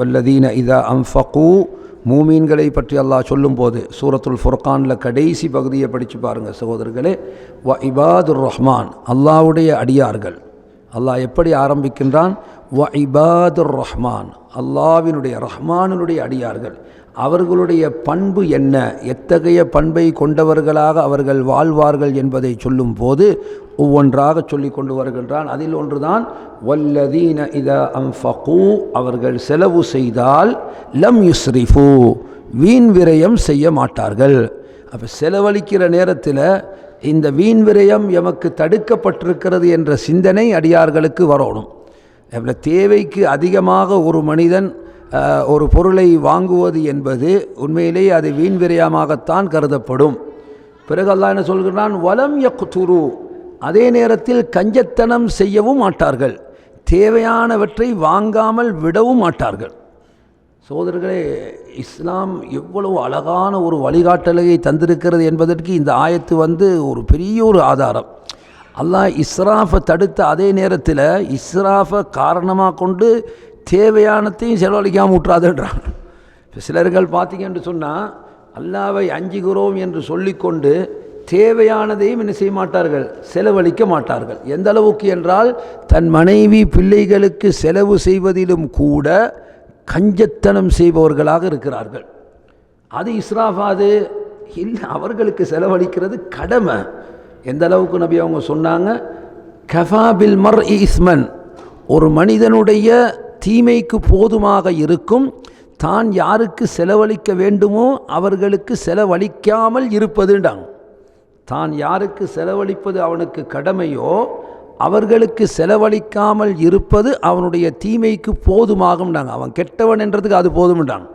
வல்லதீன இதா அம்ஃபகு மூமீன்களை பற்றி அல்லாஹ் சொல்லும்போது சூரத்துல் ஃபுர்கானில் கடைசி பகுதியை படித்து பாருங்கள் சகோதரர்களே. வ இபாதுர் ரஹ்மான் அல்லாஹ்வுடைய அடியார்கள். அல்லாஹ் எப்படி ஆரம்பிக்கின்றான்? வ இபாதுர் ரஹ்மான். அல்லாவினுடைய ரஹ்மானுடைய அடியார்கள். அவர்களுடைய பண்பு என்ன? எத்தகைய பண்பை கொண்டவர்களாக அவர்கள் வாழ்வார்கள் என்பதை சொல்லும் போது ஒவ்வொன்றாக சொல்லி கொண்டு வருகின்றான். அதில் ஒன்றுதான் வல்லதீன இத அம்ஃபகு அவர்கள் செலவு செய்தால் லம் யுஸ்ரிஃபு. வீண் விரயம் செய்ய மாட்டார்கள். அப்போ செலவழிக்கிற நேரத்தில் இந்த வீண் விரயம் எமக்கு தடுக்கப்பட்டிருக்கிறது என்ற சிந்தனை அடியார்களுக்கு வரணும். எவ்வளோ தேவைக்கு அதிகமாக ஒரு மனிதன் ஒரு பொருளை வாங்குவது என்பது உண்மையிலேயே அது வீண் விரயமாகத்தான் கருதப்படும். பிறகு அல்லாஹ் என்ன சொல்கிறான்? வலம் யக்துரு. அதே நேரத்தில் கஞ்சத்தனம் செய்யவும் மாட்டார்கள். தேவையானவற்றை வாங்காமல் விடவும் மாட்டார்கள். சோதர்களே இஸ்லாம் எவ்வளவு அழகான ஒரு வழிகாட்டலையை தந்திருக்கிறது என்பதற்கு இந்த ஆயத்து வந்து ஒரு பெரிய ஒரு ஆதாரம். அல்லாஹ் இஸ்ராஃபை தடுத்த அதே நேரத்தில் இஸ்ராஃபை காரணமாக கொண்டு தேவையானத்தையும் செலவழிக்காமல் விட்றாதுன்றான் இப்போ சிலர்கள் பார்த்தீங்கன்னு சொன்னால் அல்லாவை அஞ்சுகிறோம் என்று சொல்லிக்கொண்டு தேவையானதையும் என்ன செய்ய மாட்டார்கள்? செலவழிக்க மாட்டார்கள். எந்த அளவுக்கு என்றால் தன் மனைவி பிள்ளைகளுக்கு செலவு செய்வதிலும் கூட கஞ்சத்தனம் செய்பவர்களாக இருக்கிறார்கள். அது இஸ்ராஃபாது இல்லை அவர்களுக்கு செலவழிக்கிறது கடமை. எந்த அளவுக்கு நபி அவங்க சொன்னாங்க? கஃபாபில் மர் இஸ்மன். ஒரு மனிதனுடைய தீமைக்கு போதுமாக இருக்கும். தான் யாருக்கு செலவழிக்க வேண்டுமோ அவர்களுக்கு செலவழிக்காமல் இருப்பதுண்டாங்க தான் யாருக்கு செலவழிப்பது அவனுக்கு கடமையோ அவர்களுக்கு செலவழிக்காமல் இருப்பது அவனுடைய தீமைக்கு போதுமாகும்டாங்க அவன் கெட்டவன் என்றதுக்கு அது போதும்ன்றாங்க.